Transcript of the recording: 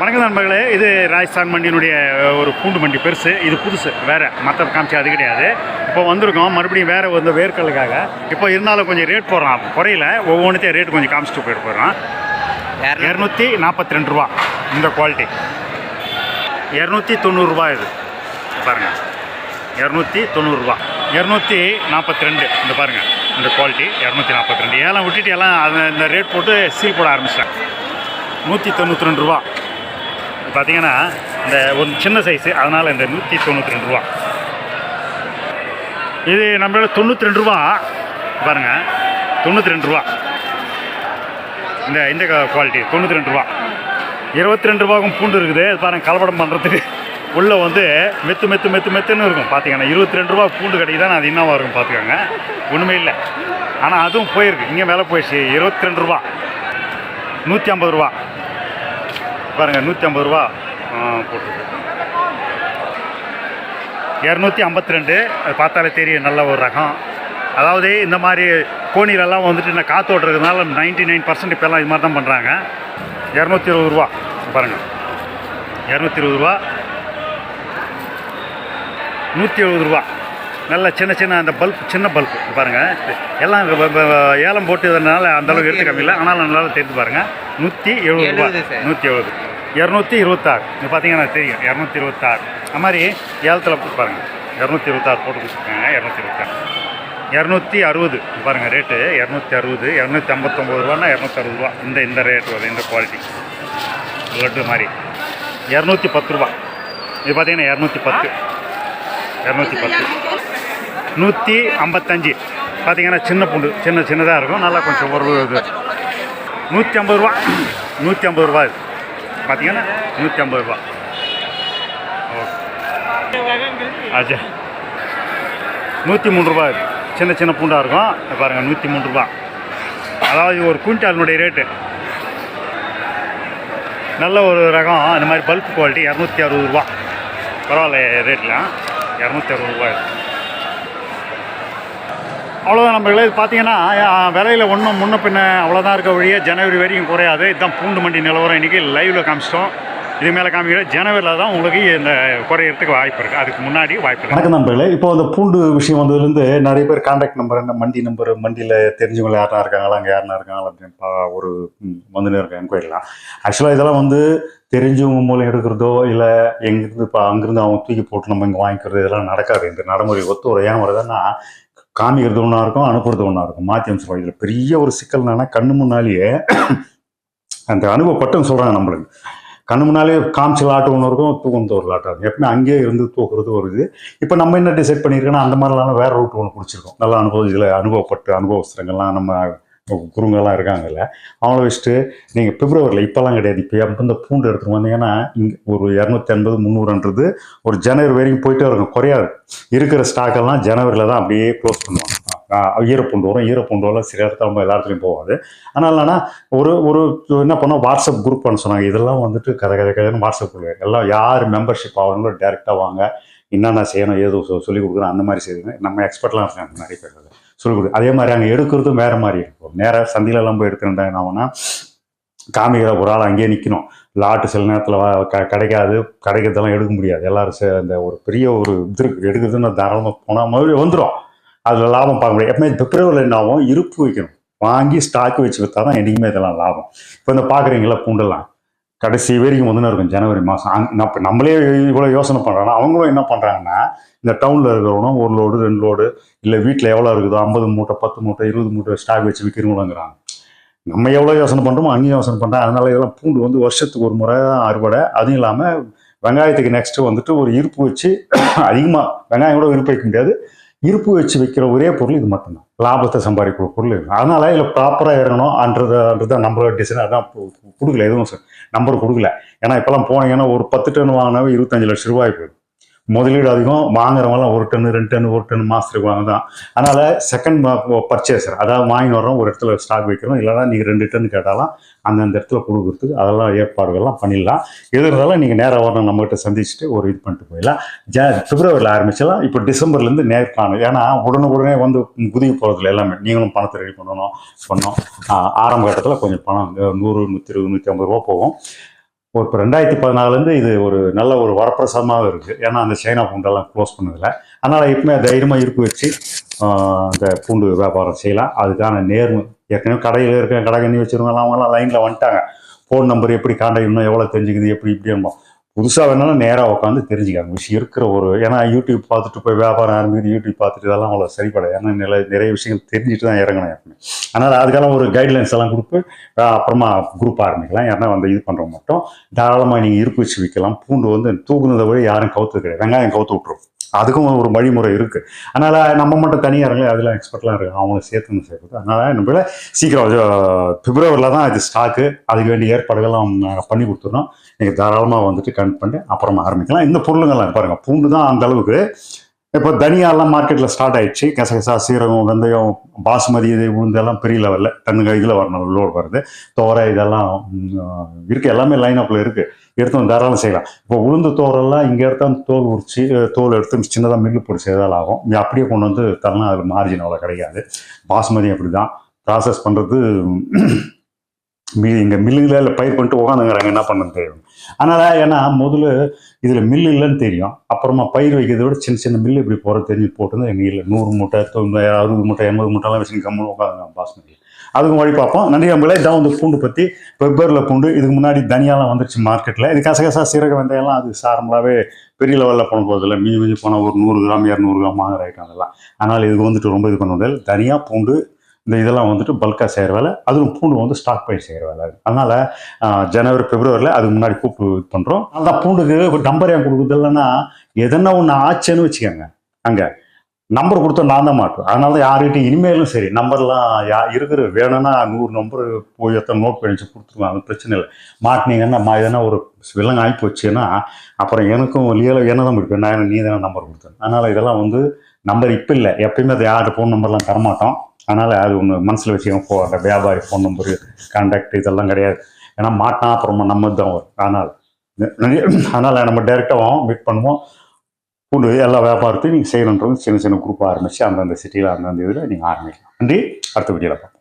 வணக்கம் நண்பர்களே இது ராஜஸ்தான் மண்டியினுடைய ஒரு பூண்டு மண்டி பெருசு. இது புதுசு வேறு மற்ற காமிச்சு அது கிடையாது. இப்போ வந்திருக்கோம் மறுபடியும் வேறு வந்து வேர்க்கலுக்காக இப்போ இருந்தாலும் கொஞ்சம் ரேட் போடுறான். குறையில ஒவ்வொன்றுத்தையும் ரேட் கொஞ்சம் காமிச்சிட்டு போயிட்டு போயிடுறான். இரநூத்தி நாற்பத்தி ரெண்டு ரூபா இந்த குவாலிட்டி இரநூத்தி தொண்ணூறுரூவா இது. பாருங்கள் இரநூத்தி தொண்ணூறுரூவா இரநூத்தி நாற்பத்தி ரெண்டு இந்த பாருங்கள் இந்த குவாலிட்டி இரநூத்தி நாற்பத்தி ரெண்டு ஏலம் விட்டுட்டு எல்லாம் அந்த இந்த ரேட் போட்டு சீல் போட ஆரம்பிச்சிட்டாங்க. நூற்றி தொண்ணூற்றி ரெண்டு ரூபா. பார்த்தீங்கன்னா இந்த ஒரு சின்ன சைஸு அதனால் இந்த நூற்றி தொண்ணூற்றி ரெண்டு ரூபா. இது நம்மளோட தொண்ணூற்றி ரெண்டு ரூபா. பாருங்கள் தொண்ணூற்றி ரெண்டு ரூபா. இந்த இந்த குவாலிட்டி தொண்ணூற்றி ரெண்டு ரூபா. இருபத்தி ரெண்டு ரூபாக்கும் பூண்டு இருக்குது. அது பாருங்க கலப்படம் பண்ணுறதுக்கு உள்ளே வந்து மெத்து மெத்து மெத்து மெத்துன்னு இருக்கும். பார்த்தீங்கன்னா இருபத்தி ரெண்டு ரூபா பூண்டு கிடைக்குதான் அது என்னவா இருக்கும் பார்த்துக்கோங்க. ஒன்றுமே இல்லை. ஆனால் அதுவும் போயிருக்கு. இங்கே மேலே போயிடுச்சு. இருபத்தி ரெண்டு ரூபா. நூற்றி ஐம்பது ரூபா. பாருங்கள் நூற்றி ஐம்பது ரூபா போட்டுருக்கு. இரநூத்தி ஐம்பத்தி ரெண்டு அது பார்த்தாலே தெரியும் நல்ல ஒரு ரகம். அதாவது இந்த மாதிரி கோணிலெல்லாம் வந்துட்டு இந்த காற்று ஓட்டுறதுனால நைன்டி நைன் பர்சன்ட் இப்போல்லாம் இது மாதிரி தான் பண்ணுறாங்க இரநூத்தி இருபது ரூபா பாருங்கள் இரநூத்தி இருபது ரூபா. நூற்றி எழுபது ரூபா. நல்ல சின்ன சின்ன அந்த பல்ப் சின்ன பல்ப் பாருங்கள் எல்லாம் ஏலம் போட்டதுனால அந்த அளவுக்கு எடுத்து கம்மியில்லை. ஆனால் நல்லா தெரிஞ்சு பாருங்கள் நூற்றி எழுபது ரூபா. நூற்றி எழுபது. இரநூத்தி இருபத்தாறு. இது பார்த்தீங்கன்னா தெரியும். இரநூத்தி இருபத்தாறு. அது மாதிரி ஏலத்தில் பாருங்கள் இரநூத்தி இருபத்தாறு போட்டு கொடுத்துருக்காங்க. இரநூத்தி இருபத்தாறு. இரநூத்தி அறுபது. பாருங்கள் ரேட்டு இரநூத்தி அறுபது இரநூத்தி ஐம்பத்தொம்பது ரூபான்னா இரநூத்தி அறுபது ரூபா. இந்த இந்த ரேட் வரும் இந்த குவாலிட்டி லட்டு மாதிரி. இரநூத்தி பத்து ரூபா. இது பார்த்தீங்கன்னா இரநூத்தி பத்து. இரநூத்தி பத்து. நூற்றி ஐம்பத்தஞ்சு. பார்த்தீங்கன்னா சின்ன பூண்டு சின்ன சின்னதாக இருக்கும். நல்லா கொஞ்சம் ஒரு இது. நூற்றி ஐம்பது ரூபா. நூற்றி ஐம்பது ரூபா இது. பார்த்தீங்கன்னா நூற்றி ஐம்பது ரூபா. ஓகே ஆச்சா. நூற்றி மூணு ரூபா சின்ன சின்ன பூண்டாக இருக்கும். பாருங்கள் நூற்றி மூணு ரூபா. அதாவது ஒரு குவிண்டாலினுடைய ரேட்டு. நல்ல ஒரு ரகம். இந்த மாதிரி பல்க் குவாலிட்டி இரநூத்தி அறுபது ரூபா. பரவாயில்ல ரேட்லாம் இரநூத்தி அறுபது ரூபா இது. அவ்வளோதான் நம்மளே இது பார்த்தீங்கன்னா விலையில் ஒன்றும் முன்ன பின்ன அவ்வளோதான் இருக்க வழியே ஜனவரி வரைக்கும் குறையாது. இதுதான் பூண்டு மண்டி நிலவரம். இன்றைக்கி லைவில் காமிச்சிட்டோம். இது மேலே காமிக்கிற ஜனவரியில் தான் உங்களுக்கு இந்த குறையறதுக்கு வாய்ப்பு இருக்குது அதுக்கு முன்னாடி வாய்ப்பு இருக்குது வணக்கம் நண்பர்களே. இப்போ அந்த பூண்டு விஷயம் வந்ததுலேருந்து நிறைய பேர் கான்டாக்ட் நம்பர் என்ன மண்டி நம்பர் மண்டியில் தெரிஞ்சவங்க யாருனா இருக்காங்களா? அங்கே யாருனா இருக்காங்களா? அப்படின்னு ஒரு ம், வந்துன்னு இருக்க என்கொயரிலாம் ஆக்சுவலாக இதெல்லாம் வந்து தெரிஞ்சவங்க மூலம் எடுக்கிறதோ இல்லை எங்கேருந்து இப்போ அங்கேருந்து அவங்க தூக்கி போட்டு நம்ம இங்கே வாங்கிக்கிறது இதெல்லாம் நடக்காது. இந்த நடைமுறை ஒத்து ஒரு ஏன் வருதுன்னா காமிக்கிறது ஒன்றா இருக்கும் அனுப்புறது ஒன்றா இருக்கும். மாற்றி அனுப்பிச்சு இதில் பெரிய ஒரு சிக்கல் என்னன்னா கண்ணு முன்னாலேயே அந்த அனுபவப்பட்டும் சொல்கிறாங்க நம்மளுக்கு. கண்ணு முன்னாலே காமிச்சு லாட்டு ஒன்று இருக்கும் தூக்குனது ஒரு லாட்டாக இருக்கும். எப்பவுமே அங்கேயே இருந்து தூக்குறது ஒரு இது. இப்போ நம்ம என்ன டிசைட் பண்ணியிருக்கோன்னா அந்த மாதிரிலாம் வேற ரூட் ஒன்று பிடிச்சிருக்கோம். நல்லா அனுபவம் இதில் அனுபவப்பட்டு அனுபவஸ்திரங்கள்லாம் நம்ம குருங்கெல்லாம் இருக்காங்கல்ல அவங்கள வச்சுட்டு நீங்கள் பிப்ரவரியில் இப்போல்லாம் கிடையாது. இப்போ எப்போ இந்த பூண்டு எடுத்துகிட்டு வந்தீங்கன்னா இங்கே ஒரு இரநூத்தி ஐம்பது முந்நூறுன்றது ஒரு ஜனவரி வரைக்கும் போயிட்டே இருக்கும். குறையாது. இருக்கிற ஸ்டாக்கெல்லாம் ஜனவரியில் தான் அப்படியே க்ளோஸ் பண்ணுவாங்க. ஈரப்பூண்டு வரும். ஈரப்பூண்டு வரலாம் சில இடத்துல நம்ம எல்லா இடத்துலையும் போகாது. ஆனால் என்னன்னா ஒரு ஒரு என்ன பண்ணோம்? வாட்ஸ்அப் குரூப் பண்ண சொன்னாங்க. இதெல்லாம் வந்துட்டு கதை கதை கதைன்னு வாட்ஸ்அப் குரூப் எல்லாம் யார் மெம்பர்ஷிப் ஆகணுங்களோ டேரெக்டாக வாங்க. என்னென்ன செய்யணும் ஏதோ சொல்லி கொடுக்குறேன் கொடுக்குறோம் அந்த மாதிரி செய்யுங்க நம்ம எக்ஸ்பர்ட்லாம் இருக்காங்க நிறைய பேர். சொல்லிக் அதே மாதிரி அங்கே எடுக்கிறதும் வேறு மாதிரி இருக்கும் நேராக சந்தையிலலாம் போய் எடுக்கிறதா என்ன காமிக்கிற ஒரு ஆள் அங்கேயே நிற்கணும் லாட்டு சில நேரத்தில் க கிடைக்காது. கிடைக்கிறதெல்லாம் எடுக்க முடியாது. எல்லாரும் சே- அந்த ஒரு பெரிய ஒரு இது இருக்குது எடுக்கிறதுன்னு தாராளமாக போனால் மறுபடியும் வந்துடும் அதில் லாபம் பார்க்க முடியாது. எப்பவுமே பிப்ரவரியில் என்ன ஆகும்? இருப்பு வைக்கணும். வாங்கி ஸ்டாக் வச்சு விற்றா தான் என்றைக்குமே இதெல்லாம் லாபம். இப்போ இந்த பார்க்குறீங்களா பூண்டெல்லாம். கடைசி வரைக்கும் வந்து இருக்கும்? ஜனவரி மாதம் நம்மளே இவ்வளோ யோசனை பண்ணுறாங்கன்னா அவங்களும் என்ன பண்ணுறாங்கன்னா இந்த டவுனில் இருக்கிறவனும் ஒரு லோடு ரெண்டு லோடு இல்லை வீட்டில் எவ்வளோ இருக்குதோ ஐம்பது மூட்டை பத்து மூட்டை இருபது மூட்டை ஸ்டாக் வச்சு விற்கிறவங்களாங்கிறாங்க நம்ம எவ்வளோ யோசனை பண்ணுறோமோ அங்கேயும் யோசனை பண்ணுறேன் அதனால இதெல்லாம் பூண்டு வந்து வருஷத்துக்கு ஒரு முறை தான் அறுவடை. அதுவும் இல்லாமல் வெங்காயத்துக்கு நெக்ஸ்ட்டு வந்துட்டு ஒரு இருப்பு வச்சு அதிகமாக வெங்காயம் கூட இருப்பு வைக்க முடியாது. இருப்பு வச்சு வைக்கிற ஒரே பொருள் இது மட்டும்தான். லாபத்தை சம்பாதிக்கிற பொருள் அதனால இதில் ப்ராப்பராக இறங்கணும்ன்றத நம்மளோட டிசைன் அதான் கொடுக்கல. எதுவும் நம்பர் கொடுக்கல. ஏன்னா இப்போல்லாம் போனீங்கன்னா ஒரு பத்து டன் வாங்கினாவே இருபத்தஞ்சு லட்ச ரூபாய் போயிடும். முதலீடு அதிகம் வாங்குறவங்களாம் ஒரு டன் ரெண்டு டன் ஒரு டன் மாதத்துக்கு வாங்க தான் அதனால் செகண்ட் பர்ச்சேசர் அதாவது வாங்கி வர்றோம் ஒரு இடத்துல ஸ்டாக் வைக்கிறோம். இல்லைனா நீங்கள் ரெண்டு டன் கேட்டாலும் அந்தந்த இடத்துல கொடுக்குறதுக்கு அதெல்லாம் ஏற்பாடுகள்லாம் பண்ணிடலாம். எது இருந்தாலும் நீங்கள் நேராக வரணும் நம்மகிட்ட சந்திச்சுட்டு ஒரு இது பண்ணிட்டு போயிடலாம். ஜ பிப்ரவரியில் ஆரம்பிச்சலாம் இப்போ டிசம்பர்லேருந்து நேர்காணும் ஏன்னா உடனுக்குடனே வந்து குதிக்க போகிறதுல எல்லாமே. நீங்களும் பணத்தை ரெடி பண்ணணும் பண்ணோம் ஆரம்ப கட்டத்தில் கொஞ்சம் பணம் நூறு நூற்றி இருபது நூற்றி ஐம்பது ரூபா போகும். இப்போ ரெண்டாயிரத்தி பதினாலுலேருந்து இது ஒரு நல்ல ஒரு வரப்பிரசமாக இருக்குது ஏன்னா அந்த சைனா பூண்டெல்லாம் க்ளோஸ் பண்ணதில்ல அதனால் எப்பவுமே தைரியமாக இருப்பு வச்சு அந்த பூண்டு வியாபாரம் செய்யலாம். அதுக்கான நேர்மை ஏற்கனவே கடையில் இருக்க கடை கண்ணி வச்சுருவங்க அவங்களாம் லைனில் வந்துட்டாங்க. ஃபோன் நம்பர் எப்படி காண்டாக்ட் இன்னும் எவ்வளோ தெரிஞ்சுக்குது எப்படி இப்படி என்னமோ புதுசாக வேணாலும் நேராக உட்காந்து தெரிஞ்சுக்காங்க விஷயம் இருக்கிற ஒரு ஏன்னா யூடியூப் பார்த்துட்டு போய் வியாபாரம் ஆரம்பிக்கிறது யூடியூப் பார்த்துட்டு இதெல்லாம் அவ்வளோ சரிப்படாது. ஏன்னா நிறைய நிறைய விஷயங்கள் தெரிஞ்சுட்டு தான் இறங்கணும் எப்பவுமே. அதனால் அதுக்கெல்லாம் ஒரு கைட்லைன்ஸ் எல்லாம் கொடுத்து அப்புறமா குரூப் ஆரம்பிக்கலாம். ஏன்னா வந்து இது பண்ணுறவங்க மட்டும். தாராளமாக நீங்கள் இருப்பு வச்சு விற்கலாம் பூண்டு வந்து தூக்குனதை விட யாரும் கவுத்து கிடையாது. வெங்காயம் கவுத்து விட்ருவோம் அதுக்கும் ஒரு வழிமுறை இருக்குது அதனால் நம்ம மட்டும் தனியாக இறங்கல அதெல்லாம் எக்ஸ்பர்ட்லாம் இருக்கு அவங்கள சேர்த்துன்னு சேர்க்குது அதனால் நம்மள சீக்கிரம் பிப்ரவரியில் தான் இது ஸ்டாக்கு அதுக்கு வேண்டிய ஏற்பாடுகள்லாம் நாங்கள் பண்ணி கொடுத்துறோம் நீங்கள் தாராளமாக வந்துட்டு கனெக்ட் பண்ணி அப்புறமா ஆரம்பிக்கலாம். இந்த பொருளுங்கள்லாம் பாருங்கள் பூண்டு தான் அந்த அளவுக்கு இப்போ தனியாலாம் மார்க்கெட்டில் ஸ்டார்ட் ஆயிடுச்சு. கசகசா சீரகம் வெந்தயம் பாசுமதி இது உளுந்தெல்லாம் பெரிய லெவலில் டன்னுங்க இதில் வரணும் லோடு வருது. தோரை இதெல்லாம் இருக்குது எல்லாமே லைன் அப்பில் இருக்குது எடுத்து வந்து தாராளம் செய்யலாம். இப்போ உளுந்து தோரெல்லாம் இங்கே எடுத்தால் தோல் உரிச்சு தோல் எடுத்து சின்னதாக மில்லு போட்டு செய்தால் ஆகும். அப்படியே கொண்டு வந்து தரலாம். அதில் மார்ஜின் அவ்வளோ கிடையாது. பாசுமதி அப்படி தான் ப்ராசஸ் பண்ணுறது மி இங்கே மில்லுங்களில் பயிர் பண்ணிட்டு உட்காந்துங்கிறாங்க என்ன பண்ண தெரியும் அதனால் ஏன்னா முதல்ல இதில் மில்லு இல்லைன்னு தெரியும். அப்புறமா பயிர் வைக்கிறத விட சின்ன சின்ன மில்லு இப்படி போகிற தெரிஞ்சு போட்டு எங்கள் இல்லை நூறு மூட்டை தொண்ணூறு அறுபது மூட்டை எண்பது மூட்டைலாம் வச்சு கம்முன்னு உட்காந்து பாஸ்மதி. அதுக்கு வழி பார்ப்போம். நன்றி நம்மளே இதான் வந்து பூண்டு பற்றி வெப்பரில் பூண்டு இதுக்கு முன்னாடி தனியாலாம் வந்துருச்சு மார்க்கெட்டில் இது கசகசா சீரக வெந்தயம்லாம் அது சாரம்பலாவே பெரிய லெவலில் போன போதில்லை மீன் மீதி போனால் ஒரு நூறு கிராம் இரநூறு கிராம் வாங்குற ஐட்டம் அதெல்லாம். ஆனால் இதுக்கு வந்துட்டு ரொம்ப இது பண்ண முடியாது தனியாக பூண்டு இந்த இதெல்லாம் வந்துட்டு பல்காக செய்கிற வேலை. அதுவும் பூண்டு வந்து ஸ்டாக் பண்ணி செய்கிற வேலை அதனால் ஜனவரி பிப்ரவரியில் அதுக்கு முன்னாடி கூப்பிட்டு இது பண்ணுறோம் அந்த பூண்டுக்கு ஒரு நம்பர் ஏன் கொடுக்குறது இல்லைன்னா எதனா ஒன்று ஆச்சுன்னு வச்சுக்கோங்க. அங்கே நம்பர் கொடுத்தா நான் தான் மாட்டேன் அதனால தான் யார்கிட்ட இனிமேலும் சரி நம்பர்லாம் யா இருக்கிற வேணும்னா நூறு நம்பர் போய் எத்தனை நோட் பண்ணி வச்சு கொடுத்துருவாங்க. அது பிரச்சனை இல்லை. மாட்டினீங்கன்னா மா எதனா ஒரு விலங்கு ஆகி போச்சுன்னா அப்புறம் எனக்கும் லியல என்ன தான் இருப்பேன் நான் நீ தானே நம்பர் கொடுத்தேன். அதனால் இதெல்லாம் வந்து நம்பர் இப்போ இல்லை. எப்பயுமே அது யார்கிட்ட ஃபோன் நம்பர்லாம் தரமாட்டோம். அதனால் அது ஒன்று மனசில் வச்சுக்கோங்க. போ அந்த வியாபாரி ஃபோன் நம்பரு கான்டாக்ட் இதெல்லாம் கிடையாது. ஏன்னா மாட்டினா அப்புறமா நம்ம தான் வரும். அதனால் அதனால் நம்ம டைரெக்டாக மீட் பண்ணுவோம். பூண்டு எல்லா வியாபாரத்தையும் நீங்கள் செய்யணுன்றது சின்ன சின்ன குரூப் ஆரம்பித்து அந்தந்த சிட்டியில் அந்தந்த இதில் நீங்கள் ஆரம்பிக்கலாம். நன்றி. அடுத்த வீடியோவில் பார்ப்போம்.